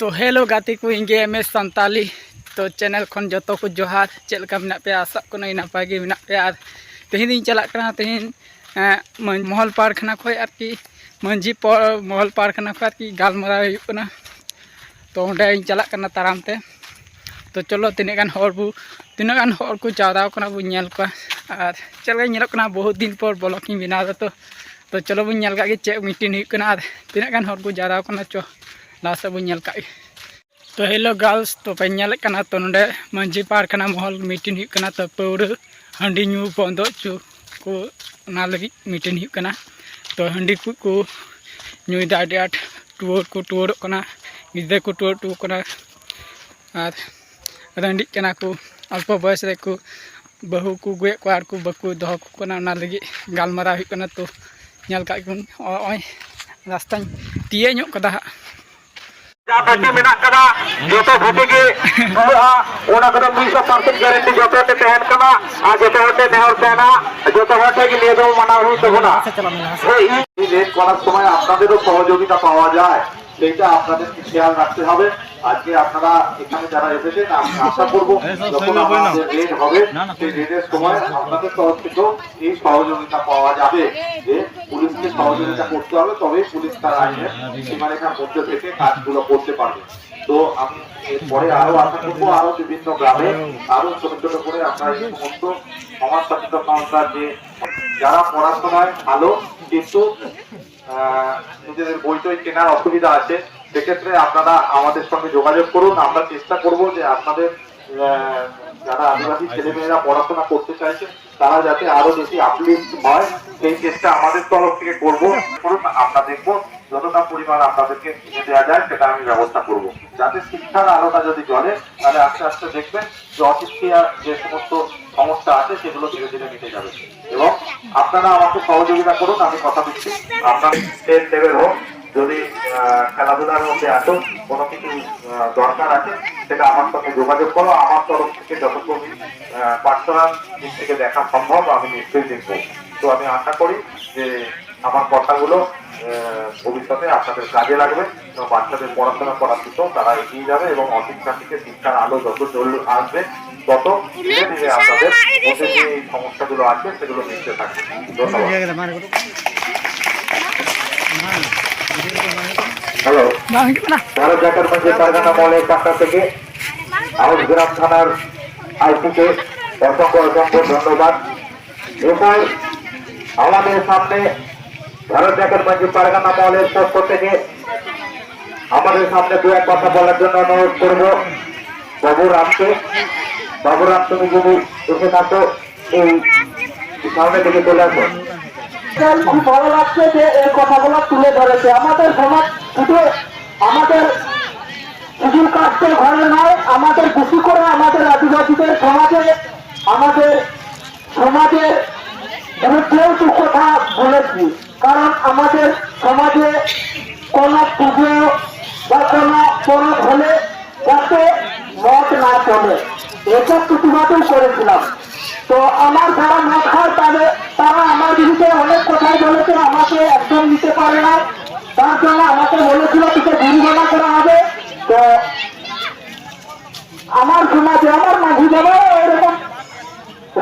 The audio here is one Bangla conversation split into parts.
तो हेलो गाते को इंगे एम एस सानताली तो चैनल खन जो को जोहार चलका मे पे आशा को नहीं नपाय के मे पे और तेहन दिन चलना तेहन महल पारखाना खी आरकि महल पारखाना खी गलमारा तो अंडे चलना तारामते तो चलो तीन बो, तीन को चावदा बोल को और चलना बहुत दिन पर ब्लॉक बनादा तो तो चलो बोलगा चे मीटिंग तीन को जादा चो। लासे बो नल तो हेलो गर्ल्स तो पेल तो ना मंजी पार्क महल मीटिन तो पौड़ हाँ बंद को मीटिन तो हाँ को नुदाट टुवर को टुवड़ो गिदे को टुवर टुकना को अल्प बयस को बहु को गुए को आर को बाको दोकना गलमारा तो नल रास्ता तीयेद हाँ फैक्ट्री में कदा जो तो भूटे के ओना कदा तीन सौ परसेंट गारंटी जो तो तहन कना आ जो तो होते देहर तहना जो तो होते कि নিয়ে যাব মানা হই তখন না। এই লেট করার সময় আপনাদেরও সহযোগিতা পাওয়া যায় সেটা আপনাদেরকে খেয়াল রাখতে হবে। আজকে আপনারা এখানে যারা এসেছেন আমি আশা করব যখন আমাদের রেড হবে সেই রেডের সময় আপনাদের তরফ থেকেও এই সহযোগিতা পাওয়া যাবে। যে পুলিশকে সহযোগিতা করতে হবে তবেই পুলিশ তার আইনের সীমারেখার মধ্যে থেকে কাজগুলো করতে পারবে। তো আমি এরপরে আরও আশা করব আরও বিভিন্ন গ্রামে আরও ছোট ছোট করে আমরা এই সমস্ত সমাজ সচেতনতা যে যারা পড়াশোনায় ভালো কিন্তু আহ, নিজেদের বই টই কেনার অসুবিধা আছে সেক্ষেত্রে আপনারা আমাদের সঙ্গে যোগাযোগ করুন। আমরা চেষ্টা করব যে আপনাদের যারা আদিবাসী ছেলেমেয়েরা পড়াশোনা করতে চাইছে তারা যাতে আরও বেশি আপলিফ্ট হয়। সেই চেষ্টা আমাদের তরফ থেকে করব। করুন আমরা দেখব যতটা পরিমাণ আপনাদেরকে কিনে দেওয়া যায়, সেটা আমি ব্যবস্থা করব। যাতে শিক্ষার আলোটা যদি জ্বলে, তাহলে আস্তে আস্তে দেখবেন যে অশিক্ষিয়া যে সমস্ত সমস্যা আছে, সেগুলো ধীরে ধীরে মিটে যাবে। এবং আপনারা আমাকে সহযোগিতা করুন, আমি কথা দিচ্ছি। আপনার স্টেট লেভেল হোক যদি খেলাধুলার মধ্যে আসো, কোনো কিছু দরকার আছে, সেটা আমার সঙ্গে যোগাযোগ করো, আমার তরফ থেকে যতটুকু পার্সোনাল দিক থেকে দেখা সম্ভব, আমি নিশ্চয়ই দেখব। তো আমি আশা করি যে আমার কথাগুলো ভবিষ্যতে আপনাদের কাজে লাগবে, এবং বাচ্চাদের পড়াশোনা করার দিকেও তারা এগিয়ে যাবে, এবং অশিক্ষা থেকে শিক্ষার আলো যত জল আসবে, তত ধীরে ধীরে আপনাদের মধ্যে যে সমস্যাগুলো আছে সেগুলো মিটতে থাকবে। ধন্যবাদ। হ্যালো ভারত জাকার মঞ্চের পারগানা মলের পাশা থেকে আউট গ্রাম থানার আইসিকে অসংখ্য অসংখ্য ধন্যবাদ এরপর আমাদের সামনে ভারত জাকার মঞ্চের পারগানা মলের পক্ষ থেকে আমাদের সামনে দু এক কথা বলার জন্য অনুরোধ করব বাবুরামকে বাবুরাম তুমি যদি এসে থাকো এই সামনে থেকে চলে আসো আমাদের বেশি করে আমাদের আদিবাসীদের সমাজে, আমাদের সমাজের বিরুদ্ধেও কথা বলেছি। কারণ আমাদের সমাজে কোনো পুজো বা কোনো পরব হলে যাতে মত না চলে। এসব প্রতিবাদও করেছিলাম। তো আমার যারা মদ খায় তাদের তারা আমার বিরুদ্ধে অনেক কথাই বলেছে, আমাকে একদম নিতে পারে না। তার জন্য আমাকে বলেছিল, তোকে জরিমানা করা হবে। তো আমার সমাজে, আমার মাঝি বাবা এরকম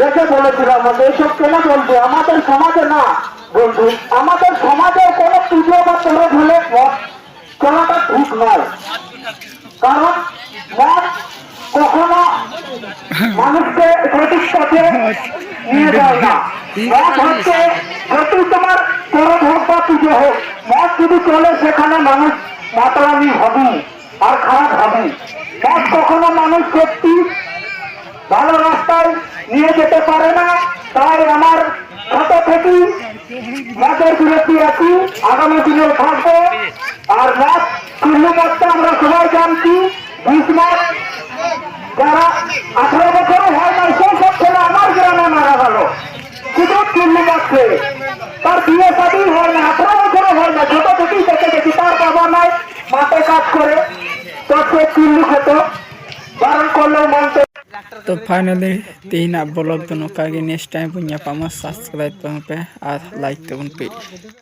রেখে বলেছিলাম যে এইসব কেন বলব? আমাদের সমাজে না বন্ধু আমাদের সমাজে কোনো পুজো বা কোনো মদ চলাটা ঠিক নয়। কারণ কখনো মানুষকে সঠিক পথে নিয়ে যায় না মদ হচ্ছে যতই তোমার পরব হোক বা পুজো হোক মদ যদি চলে সেখানে মানুষ হবে আর খারাপ হবে কখনো মানুষ সত্যি ভালো রাস্তায় নিয়ে যেতে পারে না। তাই আমার ছোট বিরতি আছি আগামী দিনে থাকব আর মদ চিল্লু মদটা আমরা সবাই জানছি বিশ মাস যারা আঠারো বছরও হয় না সেই সব ছেলে আমার গ্রামে মারা গেল শুধু চিল্লু মদ খেয়ে। তার বিয়ে শাদী হয় না আঠারো বছরও হয় না ছোট থেকেই দেখে দেখি তার বাবা নাই মাঠে কাজ করে তো সে চিল্লু খেত বারণ করলেও মানতে तो फाइनली तीन ब्लॉग दोनों का नेक्स्ट टाइम पुण्य पामा सब्सक्राइब पे और लाइक तबन पे